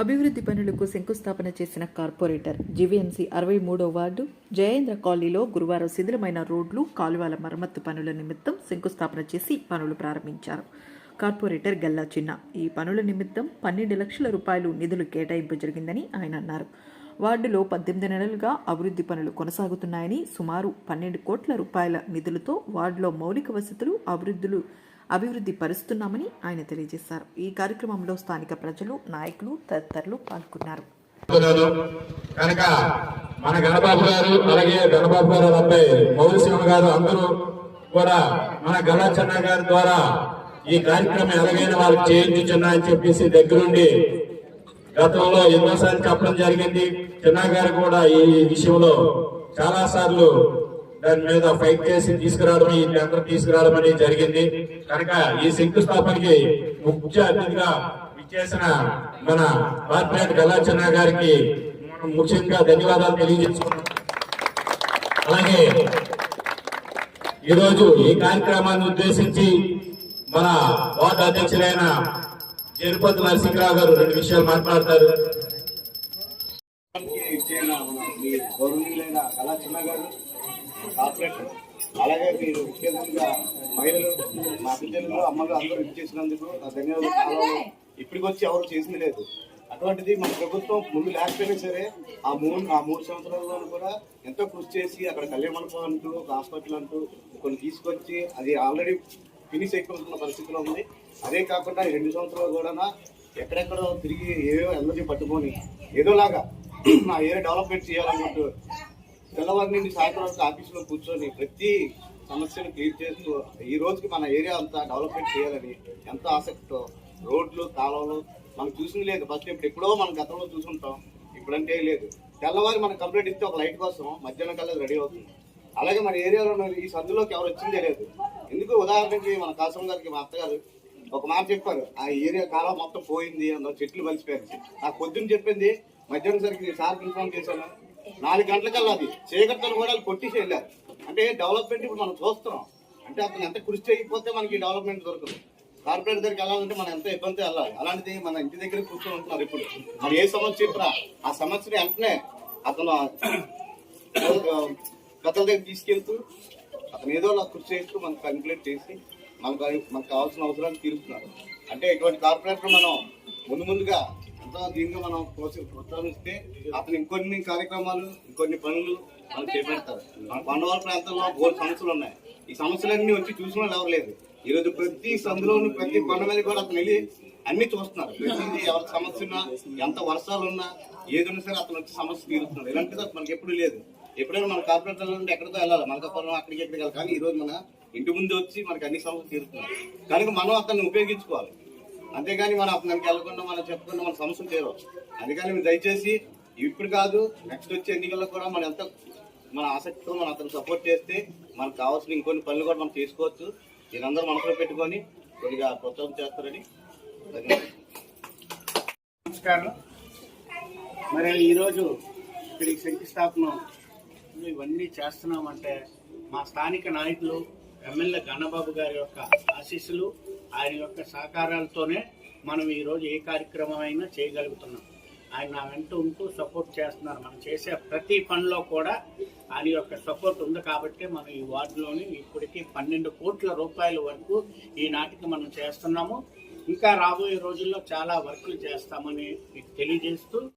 అభివృద్ధి పనులకు శంకుస్థాపన చేసిన కార్పొరేటర్ జీవీఎంసీ అరవై మూడో వార్డు జయేంద్ర కాలనీలో గురువారం శిథిలమైన రోడ్లు కాలువల మరమ్మత్తు పనుల నిమిత్తం శంకుస్థాపన చేసి పనులు ప్రారంభించారు. కార్పొరేటర్ గల్లా చిన్న ఈ పనుల నిమిత్తం పన్నెండు లక్షల రూపాయలు నిధులు కేటాయింపు జరిగిందని ఆయన అన్నారు. వార్డులో పద్దెనిమిది నెలలుగా అభివృద్ధి పనులు కొనసాగుతున్నాయని సుమారు పన్నెండు కోట్ల రూపాయల నిధులతో వార్డులో మౌలిక వసతులు అభివృద్ధులు అభివృద్ధి పరుస్తున్నామని ఆయన తెలియజేశారు. ఈ కార్యక్రమంలో స్థానిక ప్రజలు నాయకులు తదితరులు పాల్గొన్నారు. కనుక మన గణబాబు గారు అలాగే గణబాబు గారు అబ్బాయి మౌలి గారు అందరూ కూడా మన గలాచన్న గారి ద్వారా ఈ కార్యక్రమం ఎలాగైనా వాళ్ళకి చేయించుచున్నా అని చెప్పేసి దగ్గరుండి గతంలో ఎన్నోసార్లు చెప్పడం జరిగింది. చిన్న గారు కూడా ఈ విషయంలో చాలా సార్లు దాని మీద ఫైట్ చేసి తీసుకురావడం ఈ టెండర్ తీసుకురావడం అనేది జరిగింది. కనుక ఈ శంకుస్థాపనకి ముఖ్య అతిథిగా ఇచ్చేసిన మన కార్పొరేట్ గల్లాచన్న గారికి మనం ముఖ్యంగా ధన్యవాదాలు తెలియజేసుకున్నాం అలాగే ఈరోజు ఈ కార్యక్రమాన్ని ఉద్దేశించి మన వార్డు అధ్యక్షులైన తిరుపతి నరసింహరావు గారు రెండు విషయాలు మాట్లాడతారు. గౌరవనీయులైన కళా చిన్న గారు కార్పొరేటర్ అలాగే మీరు ముఖ్యంగా మహిళలు మా పిల్లలు అమ్మలు అందరూ ఇచ్చేసినందుకు నా ధన్యవాదాలు. ఇప్పటికి వచ్చి ఎవరు చేసింది లేదు. అటువంటిది మన ప్రభుత్వం ముందు లేకపోయినా సరే ఆ మూడు ఆ మూడు సంవత్సరాల్లో కూడా ఎంతో కృషి చేసి అక్కడ కళ్యాణ మండపం అంటూ ఒక హాస్పిటల్ అంటూ కొన్ని తీసుకొచ్చి అది ఆల్రెడీ ఫినిష్ అయిపోతున్న పరిస్థితిలో ఉంది. అదే కాకుండా ఈ రెండు సంవత్సరాలు కూడా ఎక్కడెక్కడో తిరిగి ఏవో ఎనర్జీ పట్టుకొని ఏదోలాగా నా ఏరియా డెవలప్మెంట్ చేయాలన్నట్టు తెల్లవారి నుండి సాయంత్రం వరకు ఆఫీసులో కూర్చొని ప్రతి సమస్యను క్లియర్ చేస్తూ ఈ రోజుకి మన ఏరియా అంతా డెవలప్మెంట్ చేయాలని ఎంతో ఆసక్తితో రోడ్లు కాలంలో మనం చూసింది లేదు. ఫస్ట్ ఇప్పుడు ఎప్పుడో మనం గతంలో చూసుంటాం. ఇప్పుడంటే లేదు. తెల్లవారి మనం కంప్లైంట్ ఇస్తే ఒక లైట్ కోసం మధ్యాహ్నం కల్లా రెడీ అవుతుంది. అలాగే మన ఏరియాలో ఈ సందులోకి ఎవరు వచ్చిందే లేదు. ఎందుకు ఉదాహరణకి మన కాసం గారికి మా అత్తగారు ఒక మాట చెప్పారు. ఆ ఏరియా కాలం మొత్తం పోయింది అందులో చెట్లు మలిసిపోయారు నాకు పొద్దున్న చెప్పింది మధ్యాహ్నం సరికి సార్కి ఇన్ఫార్మ్ చేశాను. నాలుగు గంటలకల్లా అది. చీకటితో కూడా వాళ్ళు కొట్టేసి వెళ్ళారు. అంటే డెవలప్మెంట్ ఇప్పుడు మనం చూస్తున్నాం. అంటే అతను ఎంత కృషి చేయకపోతే మనకి డెవలప్మెంట్ దొరకదు. కార్పొరేట్ దగ్గరికి వెళ్ళాలంటే మనం ఎంత ఇబ్బంది వెళ్ళాలి. అలాంటిది మన ఇంటి దగ్గర కూర్చొని ఉంటున్నారు ఇప్పుడు. మరి ఏ సమస్య చెప్పరా ఆ సమస్యని వెంటనే అతను కథల దగ్గర తీసుకెళ్తూ అతను ఏదో అలా కృషి చేస్తూ మనకు కంప్లీట్ చేసి మనకు మనకు కావాల్సిన అవసరాన్ని తీరుస్తున్నారు. అంటే ఇటువంటి కార్పొరేటర్ మనం ముందు ముందుగా ఎంతో దీనిగా మనం ప్రోత్సహిస్తే అతను ఇంకొన్ని కార్యక్రమాలు ఇంకొన్ని పనులు మనం చేపడతారు. మన కొండవాళ్ళ ప్రాంతంలో బోర్డు సమస్యలు ఉన్నాయి. ఈ సమస్యలన్నీ వచ్చి చూసిన వాళ్ళు ఎవరు లేదు ఈరోజు ప్రతి సందులోను ప్రతి కొండ మీద కూడా అతను వెళ్ళి అన్ని చూస్తున్నారు. ప్రతిదీ ఎవరి సమస్య ఉన్నా ఎంత వర్షాలు ఉన్నా ఏదైనా సరే అతను వచ్చి సమస్య తీరుస్తున్నారు. ఇలాంటిది మనకి ఎప్పుడు లేదు. ఎప్పుడైనా మన కార్పొరేటర్ నుండి ఎక్కడితో వెళ్ళాలి. మనకపురం అక్కడికి ఎక్కడికి వెళ్ళాలి. కానీ ఈ రోజు మన ఇంటి ముందు వచ్చి మనకి అన్ని సమస్యలు తీరుతున్నారు కనుక మనం అతన్ని ఉపయోగించుకోవాలి. అంతేగాని మనం అతనికి వెళ్ళకుండా మనం చెప్పకుండా మన సమస్యలు తీరు అందుకని మీరు దయచేసి ఇప్పుడు కాదు నెక్స్ట్ వచ్చే ఎన్నికల్లో కూడా మనం ఎంత మన ఆసక్తితో మనం అతను సపోర్ట్ చేస్తే మనకు కావాల్సిన ఇంకొన్ని పనులు కూడా మనం చేసుకోవచ్చు మీరందరూ మనసులో పెట్టుకొని కొద్దిగా ప్రోత్సాహం చేస్తారని నమస్కారం. మరి ఈరోజు ఇక్కడికి శంకుస్థాపన ఇవన్నీ చేస్తున్నామంటే మా స్థానిక నాయకులు ఎమ్మెల్యే గన్నబాబు గారి యొక్క ఆశీస్సులు ఆయన యొక్క సహకారాలతోనే మనం ఈరోజు ఏ కార్యక్రమం అయినా చేయగలుగుతున్నాం. ఆయన నా వెంట ఉంటూ సపోర్ట్ చేస్తున్నారు. మనం చేసే ప్రతి పనిలో కూడా ఆయన యొక్క సపోర్ట్ ఉంది కాబట్టి మనం ఈ వార్డులోని ఇప్పటికీ పన్నెండు కోట్ల రూపాయల వరకు ఈనాటికి మనం చేస్తున్నాము. ఇంకా రాబోయే రోజుల్లో చాలా వర్కులు చేస్తామని మీకు తెలియజేస్తూ